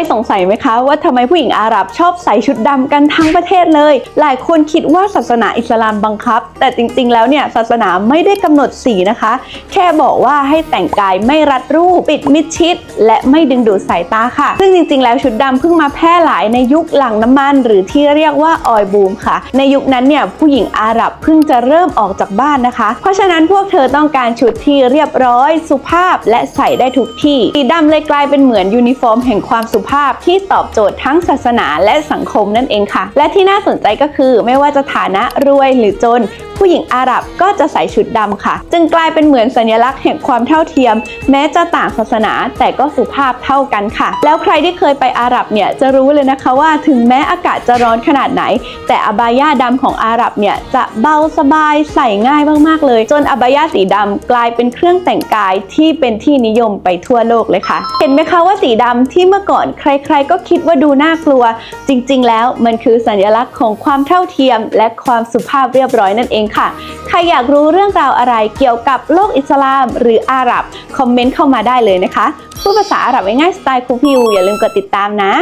ยสงสัยไหมคะว่าทำไมผู้หญิงอาหรับชอบใส่ชุดดำกันทั้งประเทศเลย หลายคนคิดว่าศาสนาอิสลามบังคับ แต่จริงๆ แล้วเนี่ยศาสนาไม่ได้กำหนดสีนะคะ แค่บอกว่าให้แต่งกายไม่รัดรูป ปิดมิดชิด และไม่ดึงดูดสายตาค่ะ ซึ่งจริงๆ แล้วชุดดำเพิ่งมาแพร่หลายในยุคหลังน้ำมัน หรือที่เรียกว่าออยบูมค่ะ ในยุคนั้นเนี่ยผู้หญิงอาหรับเพิ่งจะเริ่มออกจากบ้านนะคะ เพราะฉะนั้นพวกเธอต้องการชุดที่เรียบร้อย สุภาพและใส่ได้ทุกที่สีดำเลยกลายเป็นเหมือนยูนิฟอร์มแห่งความสุภาพภาพที่ตอบโจทย์ทั้งศาสนาและสังคมนั่นเองค่ะ และที่น่าสนใจก็คือไม่ว่าจะฐานะรวยหรือจน ผู้หญิงอาหรับก็จะใส่ชุดดำค่ะ จึงกลายเป็นเหมือนสัญลักษณ์แห่งความเท่าเทียม แม้จะต่างศาสนาแต่ก็สุภาพเท่ากันค่ะ แล้วใครที่เคยไปอาหรับเนี่ยจะรู้เลยนะคะว่าถึงแม้อากาศจะร้อนขนาดไหน แต่อบายาดำของอาหรับเนี่ยจะเบาสบายใส่ง่ายมากๆเลย จนอบายาสีดำกลายเป็นเครื่องแต่งกายที่เป็นที่นิยมไปทั่วโลกเลยค่ะ เห็นไหมคะว่าสีดำที่เมื่อก่อนใคร ๆ ก็คิดว่าดูน่ากลัว จริง ๆ แล้วมันคือสัญลักษณ์ของความเท่าเทียม และความสุภาพเรียบร้อยนั่นเองค่ะ ใครอยากรู้เรื่องราวอะไรเกี่ยวกับโลกอิสลาม หรืออาหรับ คอมเมนต์เข้ามาได้เลยนะคะ พูดภาษาอาหรับง่ายๆสไตล์ครูพิวอย่าลืมกดติดตามนะ